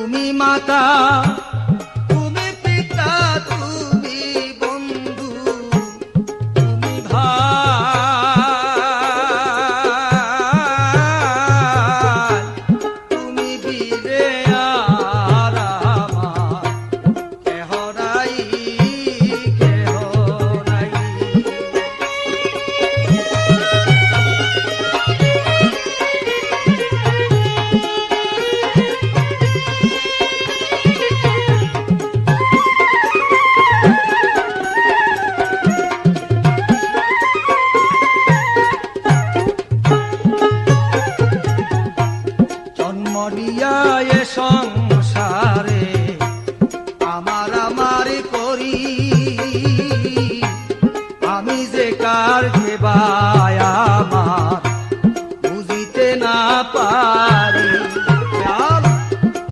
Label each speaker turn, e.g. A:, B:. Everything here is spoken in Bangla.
A: তুমি মাতা মরিয়া এ সংসারে আমার আমার করি। আমি যে কার সেবায় আমার বুঝিতে না পাই